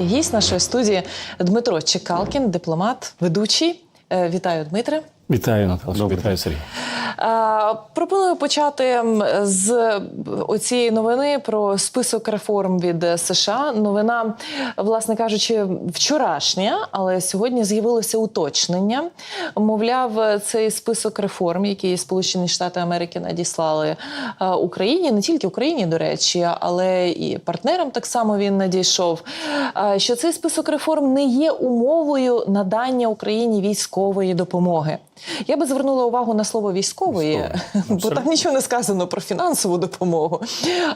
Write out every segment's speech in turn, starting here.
І гість нашої студії Дмитро Чекалкін, дипломат, ведучий. Е, Вітаю, Дмитре. Вітаю, Наташа. Вітаю, Сергій. Е, Пропоную почати з оцієї новини про список реформ від США. Новина, власне кажучи, вчорашня, але сьогодні з'явилося уточнення. Мовляв, цей список реформ, які Сполучені Штати Америки надіслали е, Україні, не тільки Україні, до речі, але і партнерам так само він надійшов. е, Що цей список реформ не є умовою надання Україні військової допомоги. Я би звернула увагу на слово військової, Військової, бо там нічого не сказано про фінансову допомогу,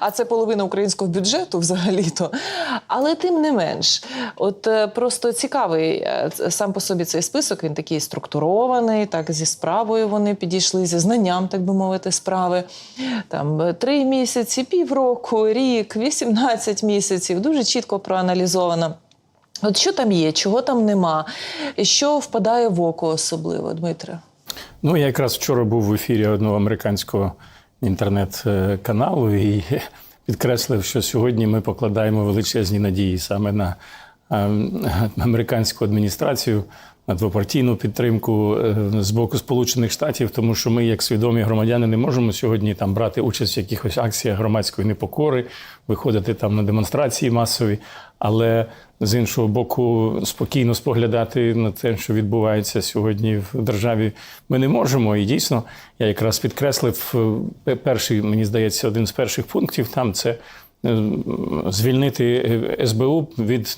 а це половина українського бюджету взагалі-то. Але тим не менш, от е, просто цікавий е, сам по собі цей список. Він такий структурований, так зі справою вони підійшли, зі знанням, так би мовити, справи. Там е, три місяці, півроку, рік, 18 місяців. Дуже чітко проаналізовано. От що там є, чого там нема, що впадає в око особливо, Дмитре? Ну, я якраз вчора був в ефірі одного американського інтернет-каналу і підкреслив, що сьогодні ми покладаємо величезні надії саме на американську адміністрацію, на двопартійну підтримку е, з боку Сполучених Штатів, тому що ми, як свідомі громадяни, не можемо сьогодні там брати участь в якихось акціях громадської непокори, виходити там на демонстрації масові, але з іншого боку, спокійно споглядати на те, що відбувається сьогодні в державі, ми не можемо. І дійсно, я якраз підкреслив е, перший, мені здається, один з перших пунктів там це. Е, Звільнити е, СБУ від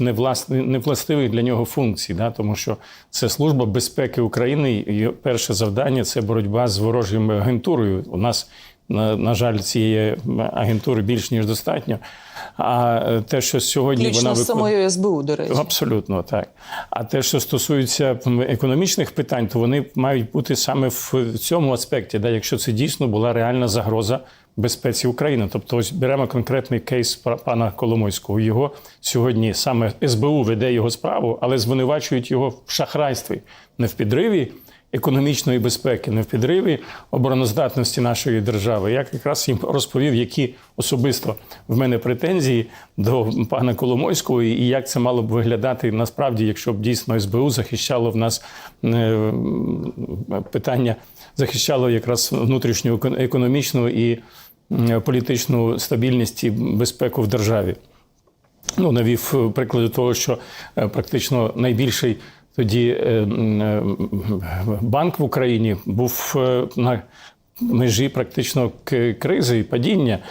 невластивих для нього функцій, да? тому що це служба безпеки України. І перше завдання це боротьба з ворожою агентурою. У нас, на, на жаль, цієї агентури більш ніж достатньо. А е, те, що сьогодні Включно вона виконує. самою СБУ, до речі. Абсолютно так. А те, що стосується економічних питань, то вони мають бути саме в цьому аспекті, да, якщо це дійсно була реальна загроза безпеці України. Тобто, ось беремо конкретний кейс пана Коломойського. Його сьогодні саме СБУ веде його справу, але звинувачують його в шахрайстві, не в підриві. Економічної безпеки, не в підриві обороноздатності нашої держави. Я якраз їм розповів, які особисто в мене претензії до пана Коломойського, і як це мало б виглядати насправді, якщо б дійсно СБУ захищало в нас е, питання, захищало якраз внутрішню еко- економічну і політичну стабільність і безпеку в державі. Ну, навів е, приклади того, що е, практично найбільший тоді е, е, банк в Україні був е, на межі практично кризи і падіння, е,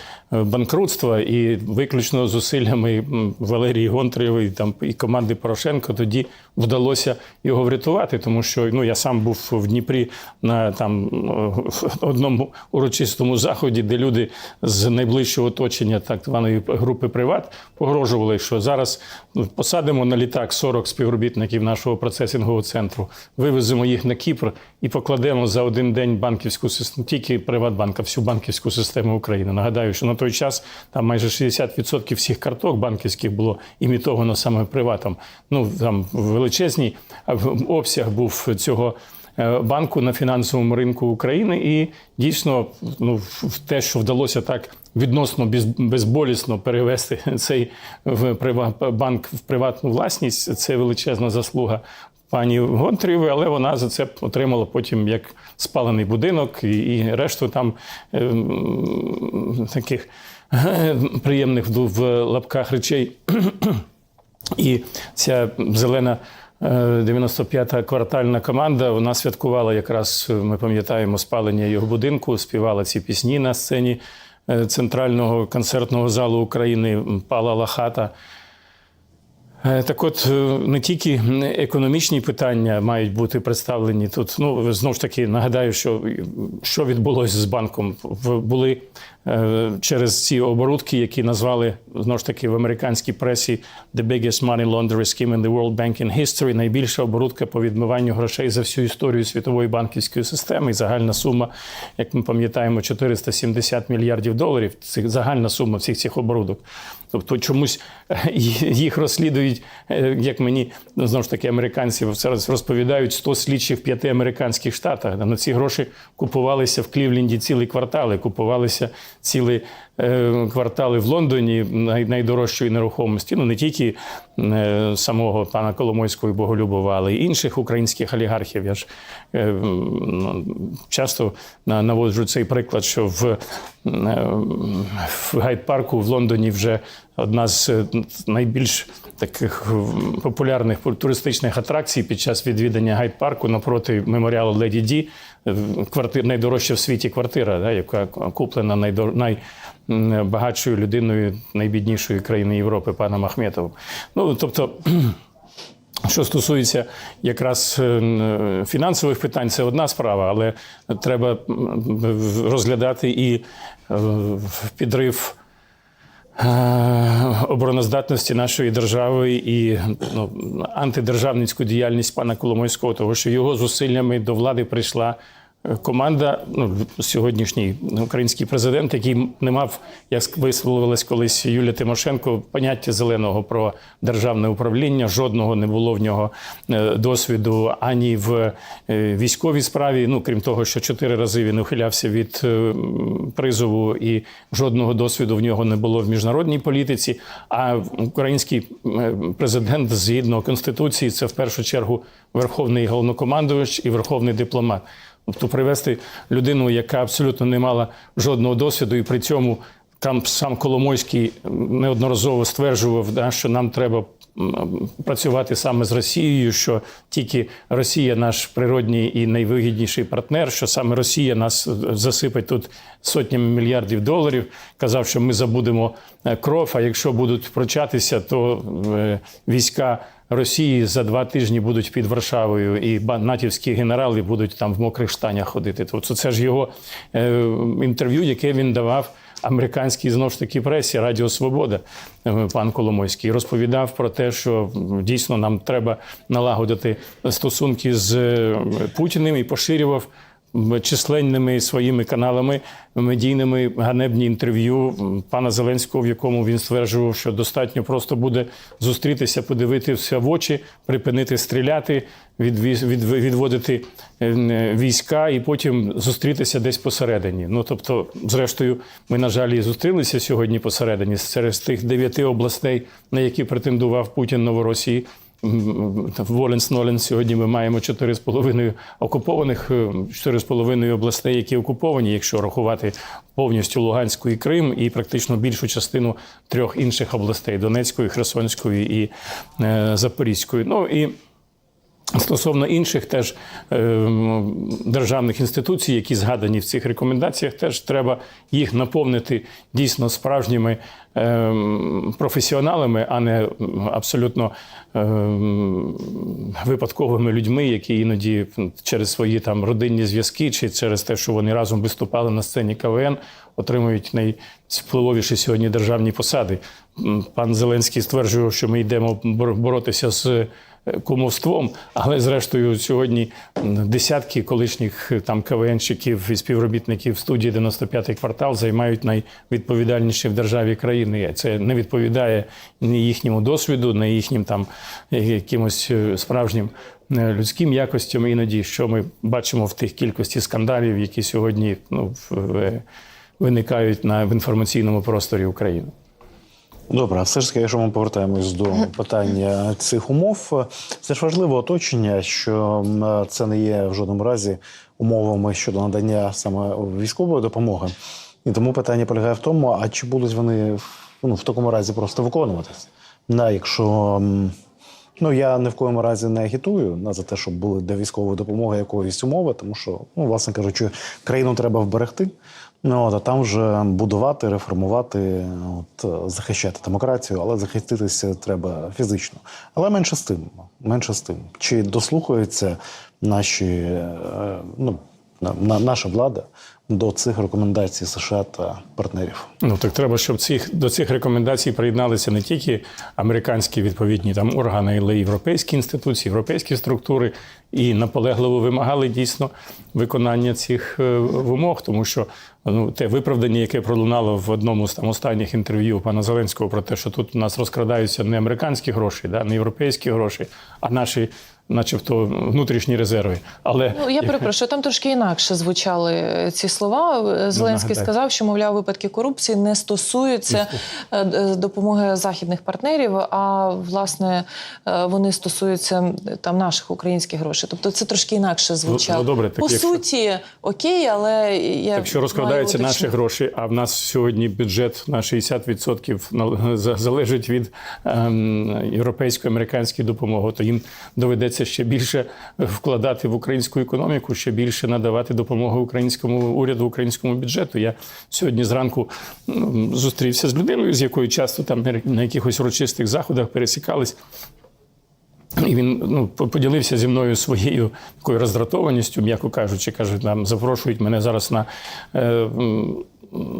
банкрутства, і виключно зусиллями Валерії Гонтарєвої там і команди Порошенко тоді вдалося його врятувати, тому що ну я сам був в Дніпрі на там е, одному урочистому заході, де люди з найближчого оточення так званої групи Приват погрожували, що зараз ну, посадимо на літак 40 співробітників нашого процесингового центру, вивеземо їх на Кіпр і покладемо за один день банківську систему, тільки Приватбанка, всю банківську систему України. Нагадаю, що на той час там майже 60% всіх карток банківських було імітовано саме приватом. Ну там величезний обсяг був цього е, банку на фінансовому ринку України, і дійсно, ну те, що вдалося так відносно безболісно перевести цей банк в приватну власність, це величезна заслуга. Пані Гонтарєвої, але вона за це отримала потім як спалений будинок і, і решту там е, таких е, приємних в, лапках речей. І ця зелена е, 95-та квартальна команда вона святкувала якраз, е, ми пам'ятаємо, спалення його будинку, співала ці пісні на сцені е, центрального концертного залу України Палала хата. Е, Так от, е, не тільки економічні питання мають бути представлені тут. Ну, знову ж таки, нагадаю, що, що відбулося з банком. Були через ці оборудки, які назвали знову ж таки в американській пресі the biggest money laundering scheme in the world banking history, найбільша оборудка по відмиванню грошей за всю історію світової банківської системи. І загальна сума, як ми пам'ятаємо, 470 мільярдів доларів. Це загальна сума всіх цих оборудок. Тобто чомусь е, їх розслідують, е, як мені знову ж таки американці зараз розповідають 100 слідчих в п'яти американських штатах. На ці гроші купувалися в Клівленді цілі квартали, купувалися цілі е, квартали в Лондоні найдорожчої нерухомості. Ну не тільки е, самого пана Коломойського і Боголюбова, але й інших українських олігархів. Я ж е, ну, часто на- наводжу цей приклад, що в, в гайд-парку в Лондоні вже одна з е, найбільш таких популярних туристичних атракцій під час відвідання гайд-парку напроти меморіалу Леді Ді. е, Квартир найдорожча в світі квартира, да, яка куплена найдор... найбагатшою людиною найбіднішої країни Європи, паном Ахметовим. Ну тобто. Що стосується якраз е, фінансових питань, це одна справа, але треба розглядати і е, підрив е, обороноздатності нашої держави і ну, антидержавницьку діяльність пана Коломойського, того що його зусиллями до влади прийшла. Команда, ну сьогоднішній український президент, який не мав, як висловилась колись Юлія Тимошенко, поняття зеленого про державне управління. Жодного не було в нього е, досвіду ані в е, військовій справі. Ну крім того, що чотири рази він ухилявся від е, призову, і жодного досвіду в нього не було в міжнародній політиці. А український президент, згідно конституції, це в першу чергу верховний головнокомандувач і верховний дипломат. Тобто привести людину, яка абсолютно не мала жодного досвіду, і при цьому там сам Коломойський неодноразово стверджував, да, що нам треба працювати саме з Росією, що тільки Росія наш природній і найвигідніший партнер, що саме Росія нас засипить тут сотнями мільярдів доларів. Казав, що ми забудемо е, кров. А якщо будуть прочатися, то е, війська. Росії за два тижні будуть під Варшавою, і натівські генерали будуть там в мокрих штанях ходити. Тобто це ж його е, інтерв'ю, яке він давав американській знову ж таки пресі Радіо Свобода, е, пан Коломойський, розповідав про те, що дійсно нам треба налагодити стосунки з е, Путіним і поширював численними своїми каналами медійними ганебні інтерв'ю пана Зеленського, в якому він стверджував, що достатньо просто буде зустрітися, подивитися в очі, припинити стріляти, відводити е, війська і потім зустрітися десь посередині. Ну тобто, зрештою, ми, на жаль, і зустрілися сьогодні посередині серед тих дев'яти областей, на які претендував Путін Новоросії. Воленс Нолен сьогодні ми маємо 4,5 окупованих, е, 4,5 областей, які окуповані, якщо рахувати повністю Луганську і Крим, і практично більшу частину трьох інших областей Донецької, Херсонської і е, Запорізької. Ну і Стосовно інших теж е, державних інституцій, які згадані в цих рекомендаціях, теж треба їх наповнити дійсно справжніми е, професіоналами, а не абсолютно е, випадковими людьми, які іноді через свої там родинні зв'язки чи через те, що вони разом виступали на сцені КВН, отримують найвпливовіші сьогодні державні посади. Пан Зеленський стверджував, що ми йдемо бор- боротися з кумовством, але зрештою сьогодні десятки колишніх е, там КВНщиків і співробітників студії 95-й квартал займають найвідповідальніші в державі країни. Це не відповідає ні їхньому досвіду, ні їхнім там е, якимось е, справжнім людським якостям. Іноді що ми бачимо в тих кількості скандалів, які сьогодні ну, виникають на в інформаційному просторі України. Добре, а все ж таки, якщо ми повертаємось до питання цих умов, це ж важливе оточення, що це не є в жодному разі умовами щодо надання саме військової допомоги. І тому питання полягає в тому, а чи будуть вони ну, в такому разі просто виконуватись? На, якщо ну я ні в коєму разі не агітую на за те, щоб були до військової допомоги якоїсь умови, тому що, ну, власне кажучи, країну треба вберегти. Ну, от, а там вже будувати, реформувати, от, е, захищати демократію, але захиститися треба фізично. Але менше з тим, менше з тим. Чи дослухаються наші, е, ну, наша влада до цих рекомендацій США та партнерів? Ну так треба, щоб цих до цих рекомендацій приєдналися не тільки американські відповідні там органи, але й європейські інституції, європейські структури і наполегливо вимагали дійсно виконання цих е, вимог, тому що ну те виправдання, яке пролунало в одному з там останніх інтерв'ю пана Зеленського про те, що тут у нас розкрадаються не американські гроші, да, не європейські гроші, а наші начебто, внутрішні резерви. Але Ну я перепрошую, там трошки інакше звучали е, ці слова. Зеленський нагадай. сказав, що мовляв випадки корупції не стосуються е, допомоги західних партнерів, а власне е, вони стосуються там наших українських грошей. Тобто це трошки інакше звучало. ну, добре, так по якщо- суті, окей, але я Якщо розкладаються маю наші гроші, а в нас сьогодні бюджет на 60% нал- залежить від ем, європейської американської допомоги, то їм доведеться ще більше вкладати в українську економіку, ще більше надавати допомогу українському уряду, українському бюджету. Я сьогодні зранку зустрівся з людиною, з якою часто там на- якихось урочистих заходах пересікались. І він ну, поділився зі мною своєю такою роздратованістю, м'яко кажучи, каже, там запрошують мене зараз на е,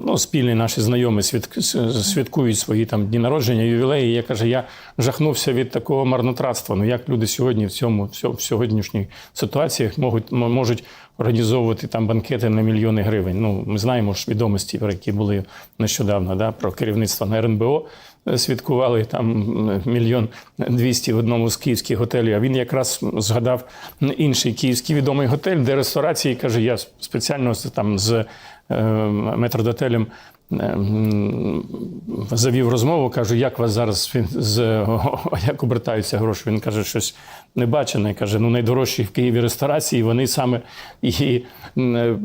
ну, спільні наші знайомі святкують свої там дні народження, ювілеї. Я каже, я жахнувся від такого марнотратства. Ну як люди сьогодні в цьому в сьо- в сьогоднішній ситуації можуть, можуть організовувати там банкети на мільйони гривень. Ну, ми знаємо ж відомості, про які були нещодавно, да, про керівництво на РНБО святкували там мільйон двісті в одному з київських готелів. А він якраз згадав інший київський відомий готель, де ресторації каже: я спеціально там з е, метрдотелем. е, Завів розмову, кажу, як вас зараз з як обертаються гроші. Він каже, щось небачене. Каже, ну найдорожчі в Києві ресторації, вони саме і е,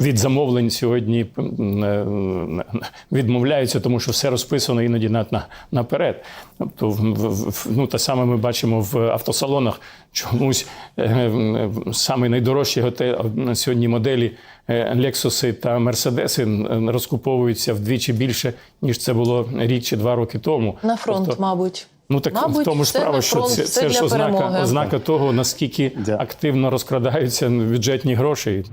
від замовлень сьогодні е, відмовляються, тому що все розписано іноді на, на, наперед. Тобто, в- ну, те саме ми бачимо в автосалонах. Чомусь е, е, саме найдорожчі готель, на сьогодні моделі е, Лексуси та Мерседеси розкуповуються вдвічі більше, ніж це було рік чи два роки тому. на фронт, Тобто, мабуть. Ну так Мабуть, в тому ж справа, що це, це ж ознака, ознака того, наскільки Дякую. активно розкрадаються бюджетні гроші.